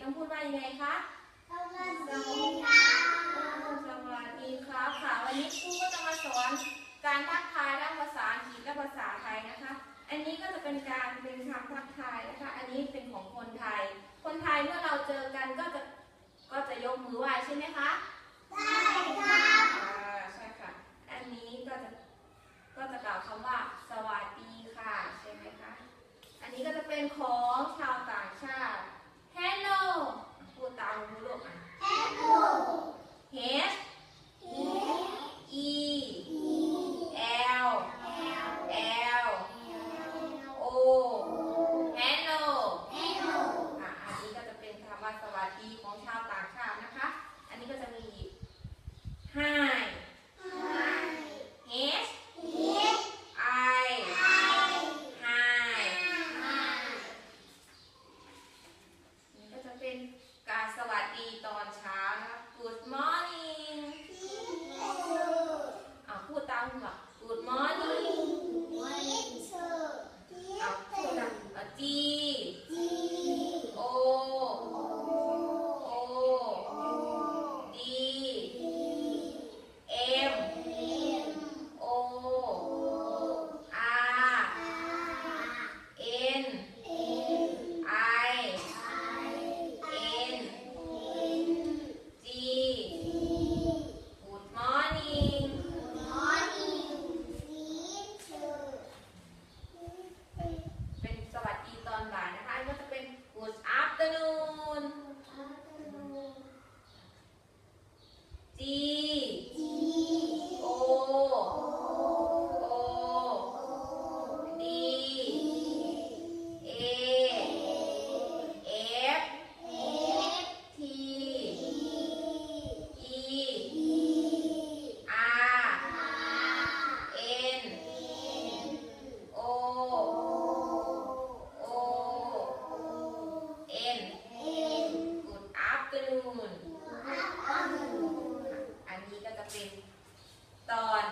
คุณแม่เด็กๆต้องพูดว่ายังไงคะสวัสดีค่ะสวัสดีครับค่ะวันนี้ครูก็จะมาสอนการทักทายทั้งภาษาอังกฤษและภาษาไทยนะคะ อันนี้ก็จะเป็นการเป็นคำทักทายนะคะ อันนี้เป็นของคนไทย คนไทยเมื่อเราเจอกันก็จะก็จะยกมือไหว้ใช่ไหมคะได้ครับอ่าใช่ค่ะ อันนี้ก็จะก็จะกล่าวคำว่า สวัสดีค่ะ ใช่ไหมคะ อันนี้ก็จะเป็นของชาวต่างชาติ Hello พูดตามคุณลูกอะ Hello H E L L O Hello Hello อะอันนี้ก็จะเป็นคำว่าสวัสดีของชาวต่างชาตินะคะ อันนี้ก็จะมี Hi H I Hi นี่ก็จะเป็นการ สวัสดีตอนเช้านะคะ Good morning ตอน